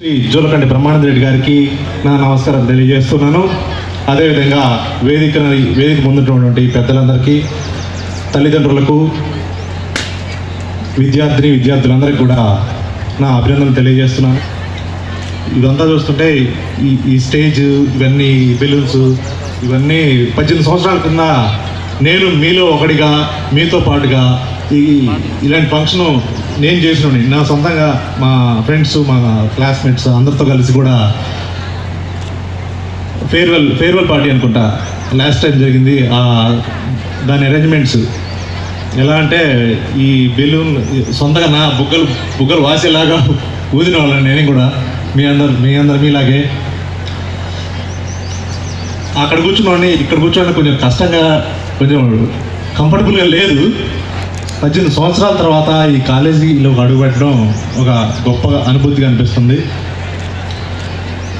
శ్రీ జోలకండి బ్రహ్మానంద రెడ్డి గారికి నా నమస్కారం తెలియజేస్తున్నాను. అదేవిధంగా వేదిక వేదిక ముందున్నటువంటి పెద్దలందరికీ తల్లిదండ్రులకు విద్యార్థిని విద్యార్థులందరికీ కూడా నా అభినందనలు తెలియజేస్తున్నాను. ఇదంతా చూస్తుంటే ఈ ఈ స్టేజ్ ఇవన్నీ బెలూన్స్ ఇవన్నీ పద్దెనిమిది సంవత్సరాల కింద నేను మీలో ఒకటిగా మీతో పాటుగా ఈ ఇలాంటి ఫంక్షన్ నేను చేసిన నా సొంతంగా మా ఫ్రెండ్స్ మా క్లాస్మేట్స్ అందరితో కలిసి కూడా ఫేర్వెల్ ఫేర్వెల్ పార్టీ అనుకుంటా. లాస్ట్ టైం జరిగింది దాని అరేంజ్మెంట్స్ ఎలా అంటే ఈ బెలూన్ సొంతగా నా బుగ్గలు బుగ్గలు వాసేలాగా ఊదిన వాళ్ళని నేను కూడా. మీ అందరు మీ అందరు మీలాగే. అక్కడ కూర్చున్నాను ఇక్కడ కూర్చోడానికి కొంచెం కష్టంగా కొంచెం కంఫర్టబుల్గా లేదు. పద్దెనిమిది సంవత్సరాల తర్వాత ఈ కాలేజీలో అడుగుపెట్టడం ఒక గొప్ప అనుభూతిగా అనిపిస్తుంది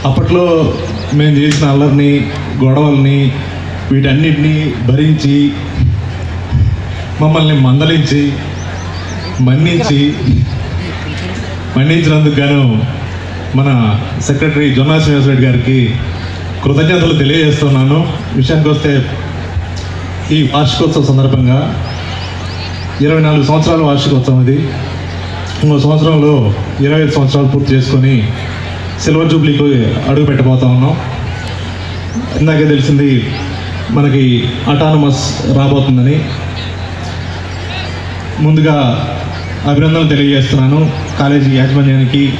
అప్పట్లో మేము చేసిన అల్లరిని గొడవల్ని వీటన్నిటిని భరించి మమ్మల్ని మందలించి మన్నించి మన్నించినందుకు గాను మన సెక్రటరీ జొన్నా శ్రీనివాసరెడ్డి గారికి కృతజ్ఞతలు తెలియజేస్తున్నాను. విషయానికి వస్తే ఈ వార్షికోత్సవ సందర్భంగా ఇరవై నాలుగు సంవత్సరాల వార్షికోత్సవం ఇది. ఇంకో సంవత్సరంలో ఇరవై ఐదు సంవత్సరాలు పూర్తి చేసుకొని సిల్వర్ జూబ్లీకి అడుగు పెట్టబోతా ఉన్నాం. ఇందాకే తెలిసింది మనకి అటానమస్ రాబోతుందని. ముందుగా అభినందనలు తెలియజేస్తున్నాను. కాలేజీ యాజమాన్యానికి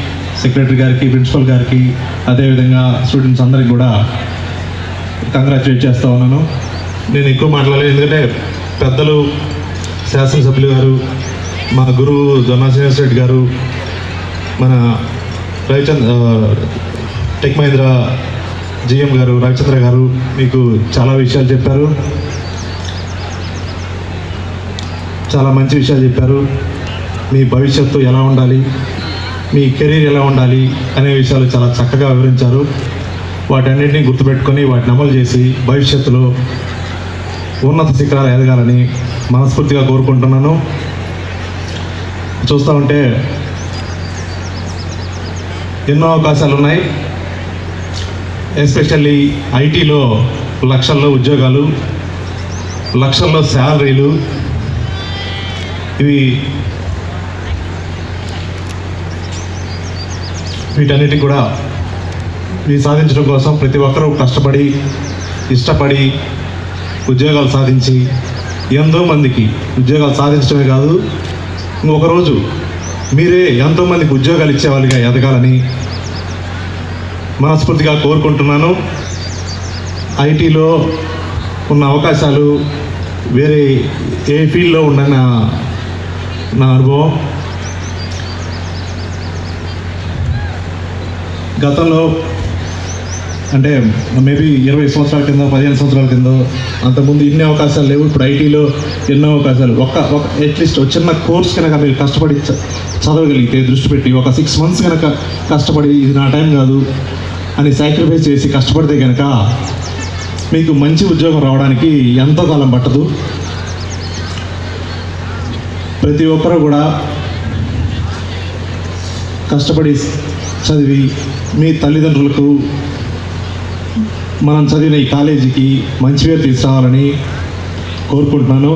సెక్రటరీ గారికి ప్రిన్సిపల్ గారికి అదేవిధంగా స్టూడెంట్స్ అందరికి కూడా కంగ్రాచులేట్ చేస్తూ ఉన్నాను. నేను ఎక్కువ మాట్లాడలేదు ఎందుకంటే పెద్దలు శాసనసభ్యులు గారు మా గురువు జొన్నా రెడ్డి గారు మన రవిచంద్ర టెక్ మహేంద్ర జిఎం గారు రవిచంద్ర గారు మీకు చాలా విషయాలు చెప్పారు. చాలా మంచి విషయాలు చెప్పారు. మీ భవిష్యత్తు ఎలా ఉండాలి? మీ కెరీర్ ఎలా ఉండాలి? అనే విషయాలు చాలా చక్కగా వివరించారు. వాటన్నింటినీ గుర్తుపెట్టుకొని వాటిని అమలు చేసి భవిష్యత్తులో ఉన్నత శిఖరాలు ఎదగాలని మనస్ఫూర్తిగా కోరుకుంటున్నాను. చూస్తూ ఉంటే ఎన్నో అవకాశాలు ఉన్నాయి. ఎస్పెషల్లీ ఐటీలో లక్షల్లో ఉద్యోగాలు లక్షల్లో శాలరీలు. ఇవి వీటన్నిటి కూడా ఇవి సాధించడం కోసం ప్రతి ఒక్కరూ కష్టపడి ఇష్టపడి ఉద్యోగాలు సాధించి ఎంతో మందికి ఉద్యోగాలు సాధించడమే కాదు ఒకరోజు మీరే ఎంతోమందికి ఉద్యోగాలు ఇచ్చేవాళ్ళుగా ఎదగాలని మనస్ఫూర్తిగా కోరుకుంటున్నాను. ఐటీలో ఉన్న అవకాశాలు వేరే ఏ ఫీల్డ్లో ఉన్న నా నా అనుభవం. గతంలో అంటే మేబీ ఇరవై సంవత్సరాల కింద పదిహేను సంవత్సరాల కింద అంతకుముందు ఇన్ని అవకాశాలు లేవు. ఇప్పుడు ఐటీలో ఎన్నో అవకాశాలు. ఒక ఒక అట్లీస్ట్ ఒక చిన్న కోర్స్ కనుక మీరు కష్టపడి చదవగలిగితే దృష్టి పెట్టి ఒక సిక్స్ మంత్స్ కనుక కష్టపడి ఇది నా టైం కాదు అని సాక్రిఫైస్ చేసి కష్టపడితే కనుక మీకు మంచి ఉద్యోగం రావడానికి ఎంతో కాలం పట్టదు? ప్రతి ఒక్కరు కూడా కష్టపడి చదివి మీ తల్లిదండ్రులకు మనం చదివిన ఈ కాలేజీకి మంచి పేరు తీసుకురావాలని కోరుకుంటున్నాను.